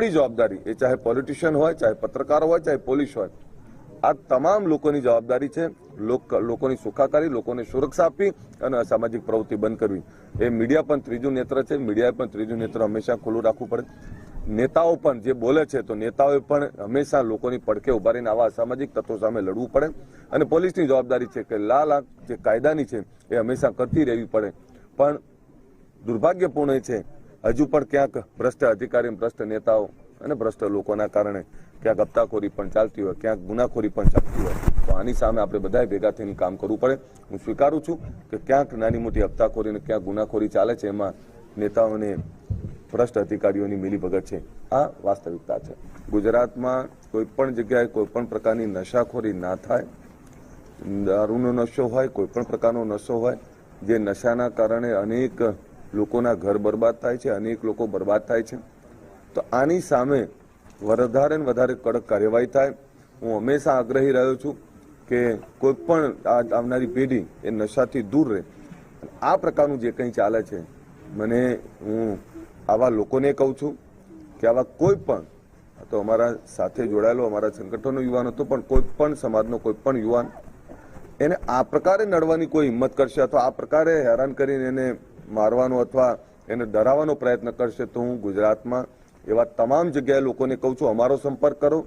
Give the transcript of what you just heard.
આપણી જવાબદારી, એ ચાહે પોલિટિશિયન હોય, ચાહે પત્રકાર હોય, ચાહે પોલીસ હોય, આ તમામ લોકોની જવાબદારી છે, લોક- લોકોની સુખાકારી, લોકોને સુરક્ષા આપવી અને અસામાજિક પ્રવૃત્તિ બંધ કરવી. એ મીડિયા પણ ત્રીજું નેત્ર છે, મીડિયાએ પણ ત્રીજું નેત્ર હંમેશા ખુલ્લું રાખવું પડે. નેતાઓ પણ જે બોલે છે, તો નેતાઓએ પણ હંમેશા લોકોની પડખે ઊભા રહીને આવા અસામાજિક તત્વો સામે લડવું પડે. અને પોલીસની જવાબદારી છે કે લાલ જે કાયદાની છે, એ હંમેશા કરતી રહેવી પડે. પણ દુર્ભાગ્યપૂર્ણ છે હજુ પણ ક્યાંક ભ્રષ્ટ અધિકારી, ભ્રષ્ટ નેતાઓ અને ભ્રષ્ટ લોકોના કારણે ક્યાંક હપ્તાખોરી પણ ચાલતી હોય, ક્યાંક ગુનાખોરી પણ ચાલતી હોય. તો આની સામે આપણે બધાએ ભેગા થઈને કામ કરવું પડે. હું સ્વીકારું છું કે ક્યાંક નાની મોટી હપ્તાખોરી અને ક્યાંક ગુનાખોરી ચાલે છે, એમાં નેતાઓને ભ્રષ્ટ અધિકારીઓની મિલીભગત છે. આ વાસ્તવિકતા છે. ગુજરાતમાં કોઈ પણ જગ્યાએ કોઈ પણ પ્રકારની નશાખોરી ના થાય. દારૂનો નશો હોય, કોઈ પણ પ્રકારનો નશો હોય, જે નશાના કારણે અનેક લોકોના ઘર બરબાદ થાય છે, અનેક લોકો બરબાદ થાય છે. તો આની સામે વધારે ને વધારે કડક કાર્યવાહી થાય. હું હંમેશા આગ્રહી રહ્યો છું કે કોઈ પણ આવનારી પેઢી એ નશાથી દૂર રહે. આ પ્રકારનું જે કંઈ ચાલે છે, મને હું આવા લોકોને કહું છું કે આવા કોઈ પણ તો અમારા સાથે જોડાયેલો અમારા સંગઠનનો યુવાન હતો, પણ કોઈ પણ સમાજનો કોઈ પણ યુવાન, એને આ પ્રકારે નડવાની કોઈ હિંમત કરશે અથવા આ પ્રકારે હેરાન કરીને એને મારવાનો અથવા એને ડરાવવાનો પ્રયત્ન કરશે તો હું ગુજરાતમાં એવા તમામ જગ્યાએ લોકોને કહું છું, અમારો સંપર્ક કરો.